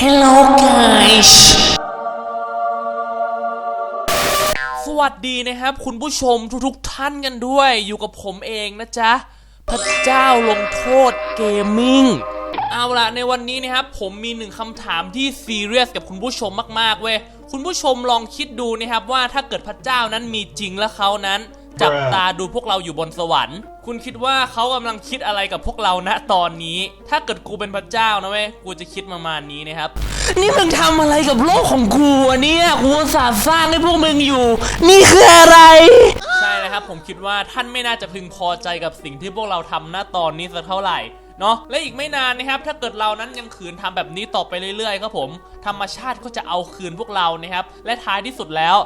Hello guys สวัสดีนะครับ คุณผู้ชมทุกๆท่านกันด้วย อยู่กับผมเองนะจ๊ะ พระเจ้าลงโทษเกมมิ่ง เอาละในวันนี้นะครับ ผมมีหนึ่งคำถามที่ซีเรียสกับคุณผู้ชมมากๆเว้ย คุณผู้ชมลองคิดดูนะครับว่าถ้าเกิดพระเจ้านั้นมีจริงและเขานั้น จับตาดูพวกเราอยู่บนสวรรค์ คุณคิดว่าเขากำลังคิดอะไรกับพวกเราณตอนนี้ ถ้าเกิดกูเป็นพระเจ้านะเว้ยกูจะคิดประมาณนี้นะครับ นี่มึงทำอะไรกับโลกของกูอะเนี่ยกูอุตสาห์สร้างให้พวกมึงอยู่ นี่คืออะไร ใช่นะครับ ผมคิดว่าท่านไม่น่าจะพึงพอใจกับสิ่งที่พวกเราทำณตอนนี้สักเท่าไหร่เนาะและอีกไม่นานนะครับ ถ้าเกิดเรานั้นยังขืนทำแบบนี้ต่อไปเรื่อยๆครับผม ธรรมชาติก็จะเอาคืนพวกเรานะครับ และท้ายที่สุดแล้ว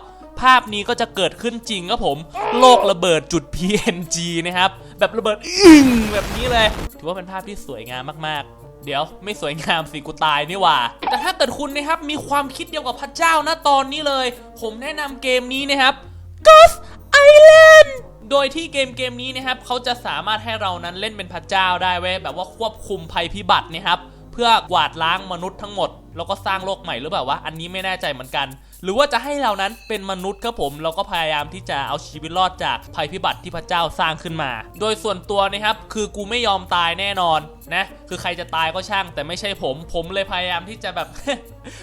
ภาพนี้ก็จะเกิดขึ้นจริงครับผม โลกระเบิดจุด PNG นะครับ แบบระเบิดอึ้งแบบนี้เลย ถือว่าเป็นภาพที่สวยงามมากๆเดี๋ยวไม่สวยงามสิกูตายนี่หว่า แต่ถ้าเกิดคุณนะครับมีความคิดเดียวกับพระเจ้านะตอนนี้เลย ผมแนะนำเกมนี้นะครับ Ghost Island โดยที่เกมเกมนี้นะครับเขาจะสามารถให้เรานั้นเล่นเป็นพระเจ้าได้เว้ยแบบว่าควบคุมภัยพิบัตินะครับ พื่อกวาดล้างมนุษย์ทั้งหมด แล้วก็สร้างโลกใหม่หรือเปล่าวะอันนี้ไม่แน่ใจเหมือนกัน หรือว่าจะให้เรานั้นเป็นมนุษย์ครับผมเราก็พยายามที่จะเอาชีวิตรอดจากภัยพิบัติที่พระเจ้าสร้างขึ้นมา โดยส่วนตัวนะครับคือกูไม่ยอมตายแน่นอนนะคือใครจะตายก็ช่าง แต่ไม่ใช่ผม ผมเลยพยายามที่จะแบบ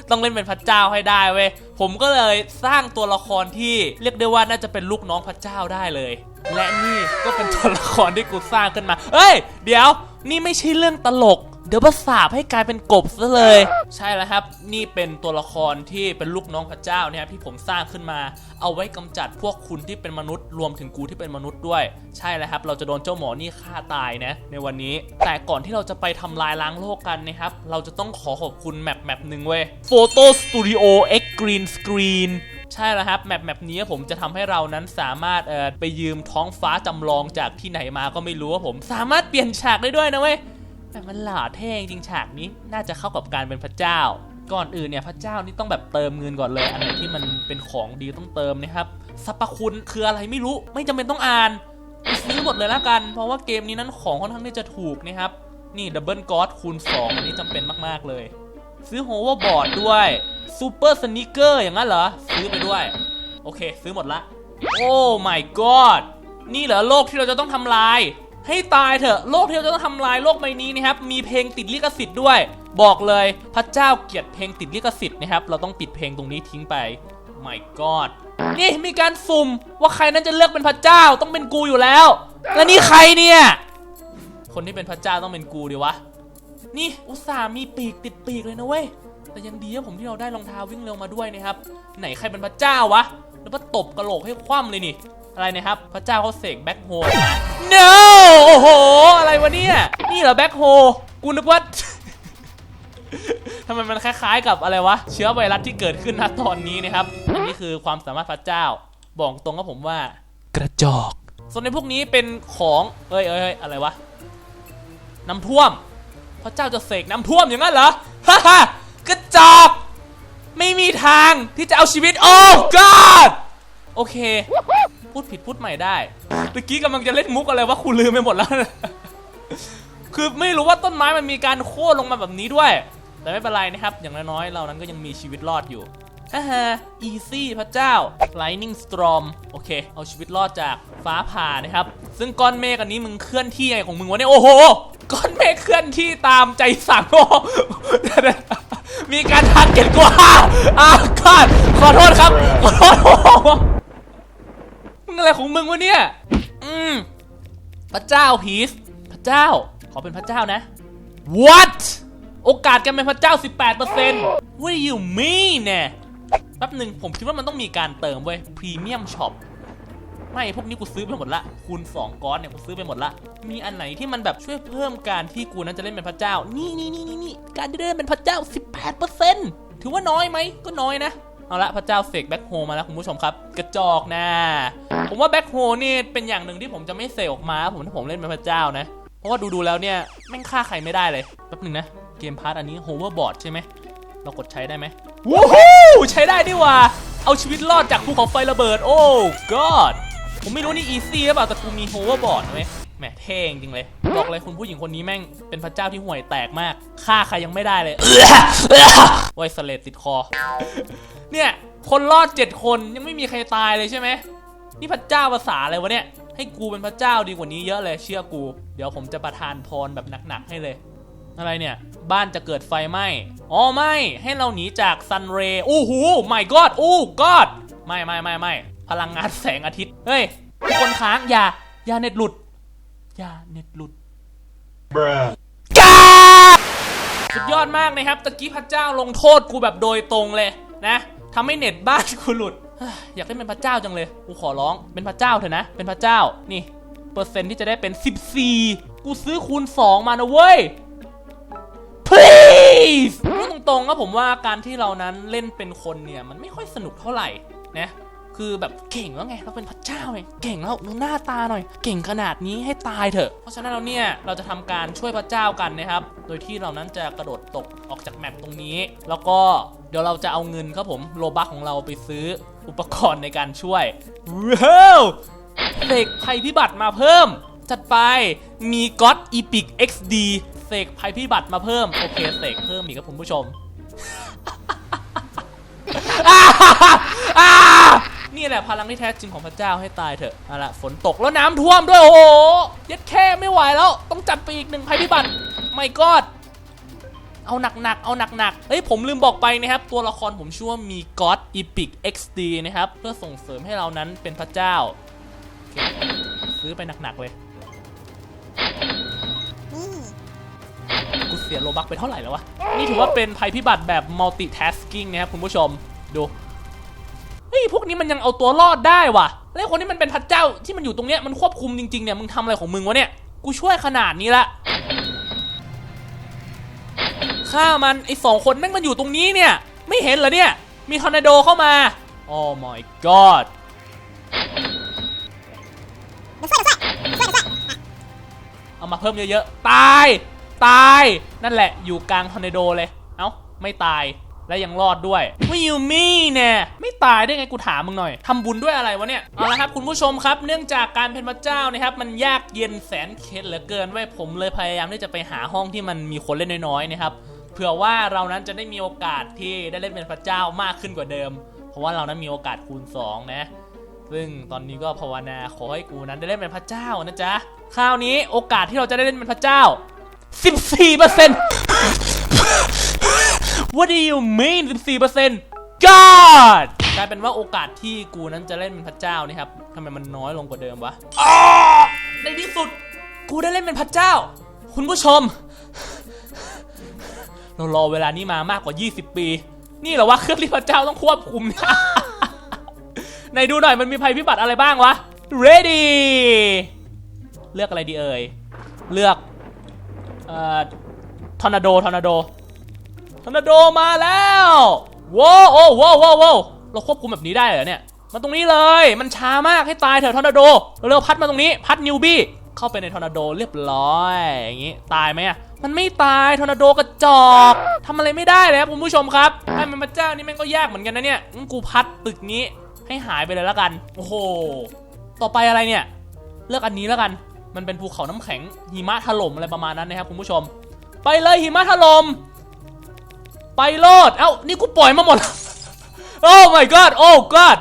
ต้องเล่นเป็นพระเจ้าให้ได้เว้ยผมก็เลยสร้างตัวละครที่เรียกได้ว่าน่าจะเป็นลูกน้องพระเจ้าได้เลย และนี่ก็เป็นตัวละครที่กูสร้างขึ้นมาเอ้ย เดี๋ยว นี่ไม่ใช่เรื่องตลก เดี๋ยวประสาบให้กลายเป็นกบซะเลย ใช่แล้วครับ นี่เป็นตัวละครที่เป็นลูกน้องพระเจ้าเนี่ยที่ผมสร้างขึ้นมา เอาไว้กำจัดพวกคุณที่เป็นมนุษย์รวมถึงกูที่เป็นมนุษย์ด้วย ใช่แล้วครับ เราจะโดนเจ้าหมอนี่ฆ่าตายนะ ในวันนี้ แต่ก่อนที่เราจะไปทำลายล้างโลกกันนะครับ เราจะต้องขอขอบคุณแมปแมปหนึ่งเว้ย Photo Studio X Green Screen ใช่แล้วครับแมปแมปนี้ผมจะทำให้เรานั้นสามารถเอ่อไปยืมท้องฟ้าจำลองจากที่ไหนมาก็ไม่รู้ว่าผม สามารถเปลี่ยนฉากได้ด้วยนะเว้ย แต่มันหล่าเท่จริงฉากนี้น่าจะเข้ากับการเป็นพระเจ้า ก่อนอื่นเนี่ยพระเจ้านี่ต้องแบบเติมเงินก่อนเลยอันไหนที่มันเป็นของดีต้องเติมนะครับสรรพคุณคืออะไรไม่รู้ไม่จำเป็นต้องอ่านซื้อหมดเลยละกัน เพราะว่าเกมนี้นั้นของค่อนข้างที่จะถูกนะครับนี่ดับเบิลกอ d คูณ2อันนี้จำเป็นมากๆเลย ซื้อโฮเวอร์บอร์ดด้วยซูเปอร์สนิเกอร์อย่างนั้นเหรอ ซื้อไปด้วย โอเค ซื้อหมดละ โอ้ my god นี่เหรอโลกที่เราจะต้องทำลาย ให้ตายเถอะโลกที่เราจะต้องทำลายโลกใบนี้นะครับมีเพลงติดลิขสิทธิ์ด้วย บอกเลยพระเจ้าเกลียดเพลงติดลิขสิทธิ์นะครับเราต้องปิดเพลงตรงนี้ทิ้งไป my god นี่มีการสุ่มว่าใครนั้นจะเลือกเป็นพระเจ้าต้องเป็นกูอยู่แล้ว และนี่ใครเนี่ยคนที่เป็นพระเจ้าต้องเป็นกูดิวะนี่อุตส่าห์มีปีกติดปีกเลยนะเว้ยแต่ยังดีนะผมที่เราได้รองเท้าวิ่งเร็วมาด้วยนะครับ ไหนใครเป็นพระเจ้าวะแล้วมาตบกระโหลกให้คว่ำเลยนี่ อะไรนะครับ พระเจ้าเขาเสกแบ็คโฮมา no โอ้โห อะไรวะเนี่ย นี่เหรอแบ็คโฮกูนึกว่าทำไมมันคล้ายๆกับอะไรวะ เชื้อไวรัสที่เกิดขึ้นณตอนนี้นะครับ อันนี้คือความสามารถพระเจ้า บอกตรงกับผมว่า กระจอก ส่วนในพวกนี้เป็นของ เอ้ยเอ้ยอะไรวะ น้ำท่วม พระเจ้าจะเสกน้ำท่วมอย่างนั้นเหรอ ฮ่าฮ่ากระจอก ไม่มีทางที่จะเอาชีวิต โอ้ god โอเค พูดผิดพูดใหม่ได้เมื่อกี้กำลังจะเล่นมุกอะไรว่าคุณลืมไปหมดแล้ว คือไม่รู้ว่าต้นไม้มันมีการโค่นลงมาแบบนี้ด้วย แต่ไม่เป็นไรนะครับ อย่างน้อยๆเรานั้นก็ยังมีชีวิตรอดอยู่ฮ่าฮ่า easy พระเจ้า lightning storm โอเค เอาชีวิตรอดจากฟ้าผ่านะครับ ซึ่งก้อนเมฆอันนี้มึงเคลื่อนที่ไงของมึงวะเนี่ย โอ้โห ก้อนเมฆเคลื่อนที่ตามใจสั่งโอ้มีการทาร์เก็ตกูอะอะกอดขอโทษครับ ขอโทษ อะไรของมึงวะเนี่ย อืม พระเจ้าพีซพระเจ้า ขอเป็นพระเจ้านะ What โอกาสการเป็นพระเจ้า 18% What do you mean เนี่ยแป๊บหนึ่งผมคิดว่ามันต้องมีการเติมเว้ย Premium Shop ไม่พวกนี้กูซื้อไปหมดละคูณ2ก้อนเนี่ยกูซื้อไปหมดละ มีอันไหนที่มันแบบช่วยเพิ่มการที่กูนั้นจะเล่นเป็นพระเจ้า นี่นี่นี่นี่การได้เล่นเป็นพระเจ้า 18%ถือว่าน้อยไหมก็น้อยนะ เอาละพระเจ้าเสกแบ็คโฮมาแล้วคุณผู้ชมครับ กระจอกนะผมว่าแบ็คโฮนี่เป็นอย่างหนึ่งที่ผมจะไม่เสกออกมา ผมถ้าผมเล่นเป็นพระเจ้านะ เพราะว่าดูๆแล้วเนี่ยแม่งฆ่าใครไม่ได้เลยแป๊บหนึ่งนะ เกมพาร์ทอันนี้โฮเวอร์บอร์ดใช่ไหมเรากดใช้ได้ไหมว้าวใช้ได้ดีว่า เอาชีวิตรอดจากภูเขาไฟระเบิด โอ้ god ผมไม่รู้นี่อีซี่หรือเปล่าแต่กูมีโฮเวอร์บอร์ดไหมแหมเท่จริงเลย บอกเลยคุณผู้หญิงคนนี้แม่งเป็นพระเจ้าที่ห่วยแตกมากฆ่าใครยังไม่ได้เลยโอ้ยสเลดติดคอ เนี่ยคนรอดเจ็ดคนยังไม่มีใครตายเลยใช่ไหมนี่พระเจ้าภาษาอะไรวะเนี่ยให้กูเป็นพระเจ้าดีกว่านี้เยอะเลยเชื่อกู เดี๋ยวผมจะประทานพรแบบหนักๆให้เลย อะไรเนี่ย บ้านจะเกิดไฟไหม้อ๋อไม่ให้เราหนีจากซันเรย์โอ้โห my god โอ้ god ไม่ไม่ไม่ไม่พลังงานแสงอาทิตย์เฮ้ยทุกคนค้างอย่าอย่าเน็ตหลุด อย่าเน็ตหลุด Bruh. สุดยอดมากนะครับตะกี้พระเจ้าลงโทษกูแบบโดยตรงเลยนะทำให้เน็ตบ้านกูหลุดเฮ้ยอยากได้เป็นพระเจ้าจังเลย กูขอร้อง เป็นพระเจ้าเถอะนะ เป็นพระเจ้า นี่ เปอร์เซ็นต์ที่จะได้เป็น 14 กูซื้อคูณ 2 มานะเว้ย please พูดตรงๆก็ผมว่าการที่เรานั้นเล่นเป็นคนเนี่ย มันไม่ค่อยสนุกเท่าไหร่นะ คือแบบเก่งแล้วไงเราเป็นพระเจ้าไงเก่งแล้วดูหน้าตาหน่อย เก่งขนาดนี้ให้ตายเถอะ เพราะฉะนั้นเราเนี่ยเราจะทำการช่วยพระเจ้ากันนะครับ โดยที่เรานั้นจะกระโดดตกออกจากแมปตรงนี้ แล้วก็เดี๋ยวเราจะเอาเงินครับผมโลบักของเราไปซื้ออุปกรณ์ในการช่วยว้าวเสกภัยพิบัติมาเพิ่ม จัดไปมีก็ d อีพิก XD เสกภัยพิบัติมาเพิ่ม โอเคเสกเพิ่มอีกครับคุณผู้ชม อ่านี่ แหละพลังที่แท้จริงของพระเจ้าให้ตายเถอะเอาละฝนตกแล้วน้ำท่วมด้วยโอ้โหยัดแค่ไม่ไหวแล้ว ต้องจัดไปอีกหนึ่งภัยพิบัติไม่กอดเอาหนักๆ เอาหนักๆ เฮ้ยผมลืมบอกไปนะครับ ตัวละครผมชื่อว่ามี God Epic XD นะครับ เพื่อส่งเสริมให้เรานั้นเป็นพระเจ้า ซื้อไปหนักๆเลยกูเสียโลบักไปเท่าไหร่แล้ววะ นี่ถือว่าเป็นภัยพิบัติแบบ multitasking นะครับคุณผู้ชม ดู เฮ้ยพวกนี้มันยังเอาตัวรอดได้ว่ะ แล้วคนที่มันเป็นพระเจ้าที่มันอยู่ตรงเนี้ยมันควบคุมจริงๆเนี่ยมึงทำอะไรของมึงวะเนี่ย กูช่วยขนาดนี้ละฆ่ามันไอสองคนแม่งมันอยู่ตรงนี้เนี่ย ไม่เห็นเหรอเนี่ย มีทอร์นาโดเข้ามา โอ้ my god เอามาเพิ่มเยอะๆ ตาย ตาย นั่นแหละ อยู่กลางทอร์นาโดเลย เอ้า ไม่ตาย และยังรอดด้วยวิวมี่เนี่ยไม่ตายได้ไงกูถามมึงหน่อยทำบุญด้วยอะไรวะเนี่ยเอาละครับคุณผู้ชมครับเนื่องจากการเป็นพระเจ้านะครับมันยากเย็นแสนเข็ญเหลือเกินไว้ผมเลยพยายามที่จะไปหาห้องที่มันมีคนเล่นน้อยๆนะครับเผื่อว่าเรานั้นจะได้มีโอกาสที่ได้เล่นเป็นพระเจ้ามากขึ้นกว่าเดิม เพราะว่าเรานั้นมีโอกาสคูณสองนะ ซึ่งตอนนี้ก็ภาวนาขอให้กูนั้นได้เล่นเป็นพระเจ้านะจ๊ะคราวนี้โอกาสที่เราจะได้เล่นเป็นพระเจ้า 14เปอร์เซ็นต์ What do you mean 14เปอร์เซ็นต์ God กลายเป็นว่าโอกาสที่กูนั้นจะเล่นเป็นพระเจ้านี่ครับทำไมมันน้อยลงกว่าเดิมวะอ้อในที่สุด กูได้เล่นเป็นพระเจ้า คุณผู้ชม เรารอเวลานี้มามากกว่า 20 ปี นี่เหรอวะเครื่องที่พระเจ้าต้องควบคุมเนี่ยไหนดูหน่อยมันมีภัยพิบัติอะไรบ้างวะ ready เลือกอะไรดีเอ่ย เลือก เอ่อ ทอร์นาโด ทอร์นาโด ทอร์นาโดมาแล้วว้าวโอ้ว้าวว้าวเราควบคุมแบบนี้ได้เหรอเนี่ยมาตรงนี้เลย มันช้ามากให้ตายเถอะทอร์นาโดเร็วๆพัดมาตรงนี้พัดนิวบี้เข้าไปในทอร์นาโดเรียบร้อยอย่างงี้ตายไหมอะมันไม่ตายทอร์นาโดกระจอกทำอะไรไม่ได้เลยครับคุณผู้ชมครับให้มันพระเจ้านี่แม่งก็ยากเหมือนกันนะเนี่ยงั้นกูพัดตึกนี้ให้หายไปเลยแล้วกัน โอ้โห ต่อไปอะไรเนี่ย เลือกอันนี้แล้วกัน มันเป็นภูเขาน้ำแข็งหิมะถล่มอะไรประมาณนั้นนะครับคุณผู้ชม ไปเลยหิมะถล่ม ไปโลดเอ้า นี่กูปล่อยมาหมด โอ้ my god โอ้ god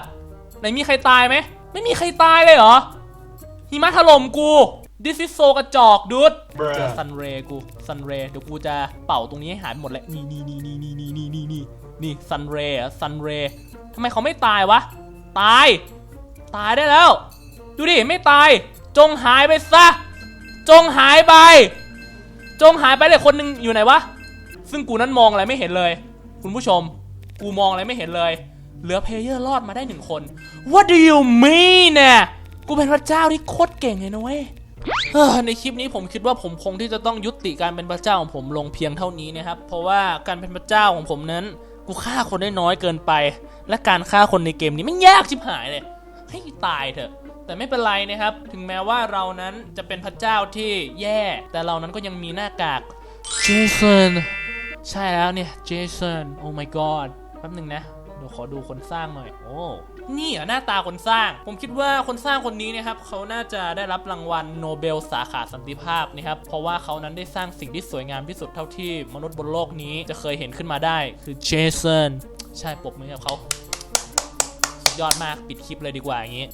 ไหนมีใครตายไหม ไม่มีใครตายเลยเหรอ หิมะถล่มกู this is so กระจอกดูดเจอ Bruh. ซันเรย์กูซันเรย์เดี๋ยวกูจะเป่าตรงนี้ให้หายไปหมดเลยนี่นี่นี่นี่นี่นี่นี่นี่นี่นี่ซันเรย์ซันเรย์ทำไมเขาไม่ตายวะ ตาย ตายได้แล้ว ดูดิ ไม่ตาย จงหายไปซะ จงหายไป จงหายไปเลยคนหนึ่งอยู่ไหนวะ ซึ่งกูนั้นมองอะไรไม่เห็นเลย คุณผู้ชม กูมองอะไรไม่เห็นเลย เหลือเพลเยอร์รอดมาได้หนึ่งคน What do you mean เนี่ยกูเป็นพระเจ้าที่โคตรเก่งเลยนะเว้ยในคลิปนี้ผมคิดว่าผมคงที่จะต้องยุติการเป็นพระเจ้าของผมลงเพียงเท่านี้นะครับ เพราะว่าการเป็นพระเจ้าของผมนั้น กูฆ่าคนได้น้อยเกินไป และการฆ่าคนในเกมนี้มันยากชิบหายเลย ให้ตายเถอะ แต่ไม่เป็นไรนะครับ ถึงแม้ว่าเรานั้นจะเป็นพระเจ้าที่แย่ แต่เรานั้นก็ยังมีหน้ากากเจสัน ใช่แล้วเนี่ยเจสันโอ้ my god แป๊บหนึ่งนะเดี๋ยวขอดูคนสร้างหน่อย โอ้ นี่อะหน้าตาคนสร้าง ผมคิดว่าคนสร้างคนนี้นะครับเขาน่าจะได้รับรางวัลโนเบลสาขาสันติภาพนะครับ เพราะว่าเขานั้นได้สร้างสิ่งที่สวยงามที่สุดเท่าที่มนุษย์บนโลกนี้จะเคยเห็นขึ้นมาได้ คือเจสัน ใช่ปรบมือกับเขา สุดยอดมาก ปิดคลิปเลยดีกว่าอย่างนี้